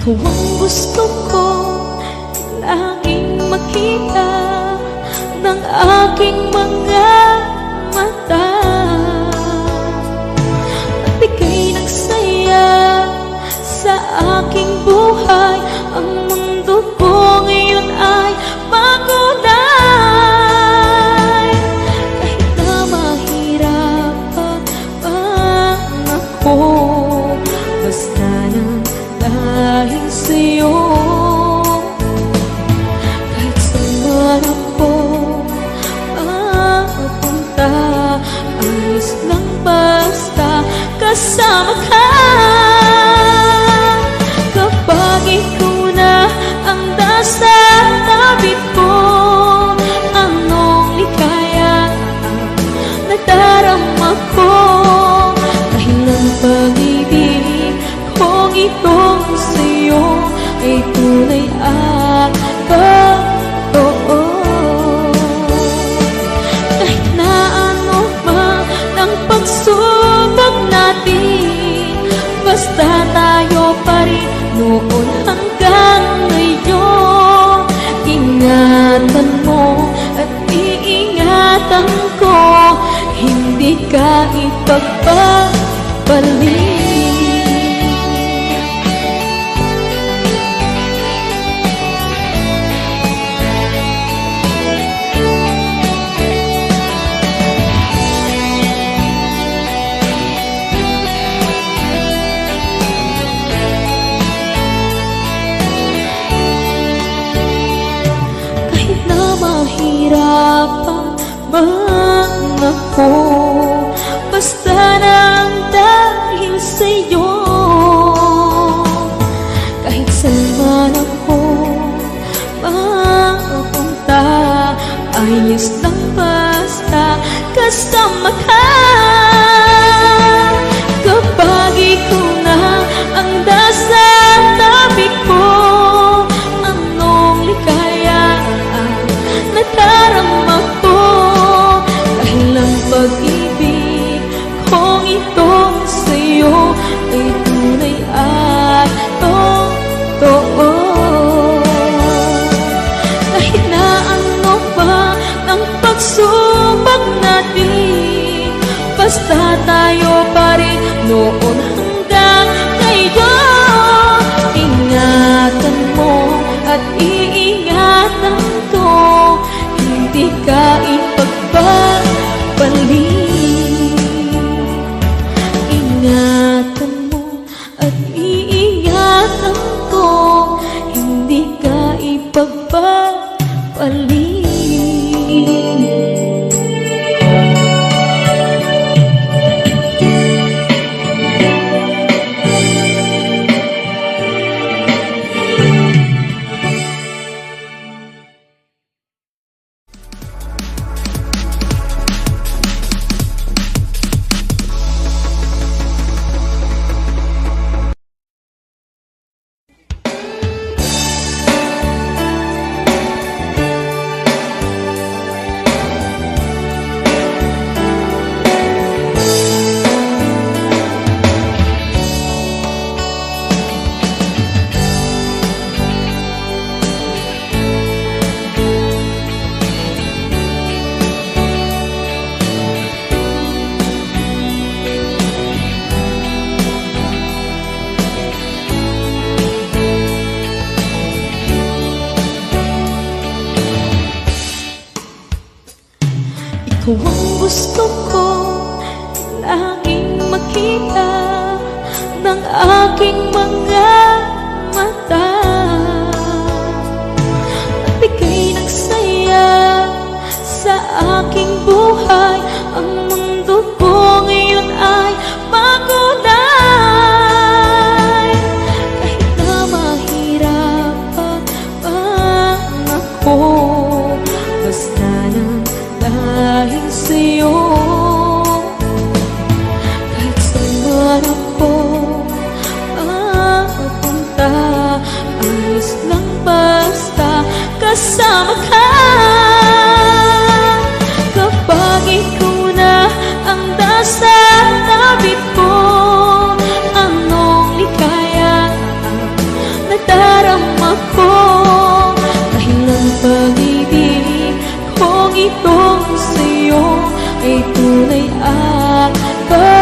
Ikaw ang gusto ko Laging makita Ng aking mga mata kasama ka Kapag ikaw na ang nasa tabi ko Anong likaya nadarama ko? Dahil ang pag-ibig kong itong sa'yo Ay tunay at totoo ko Hindi ka ipagpapalik basta kasama Ikaw ang gusto ko Laging makita Ng aking mga kasama ka Kapag ikaw na ang nasa tabi ko Anong likaya na ako Dahil ang pag-ibig kong itong sa'yo Ay tunay at totoo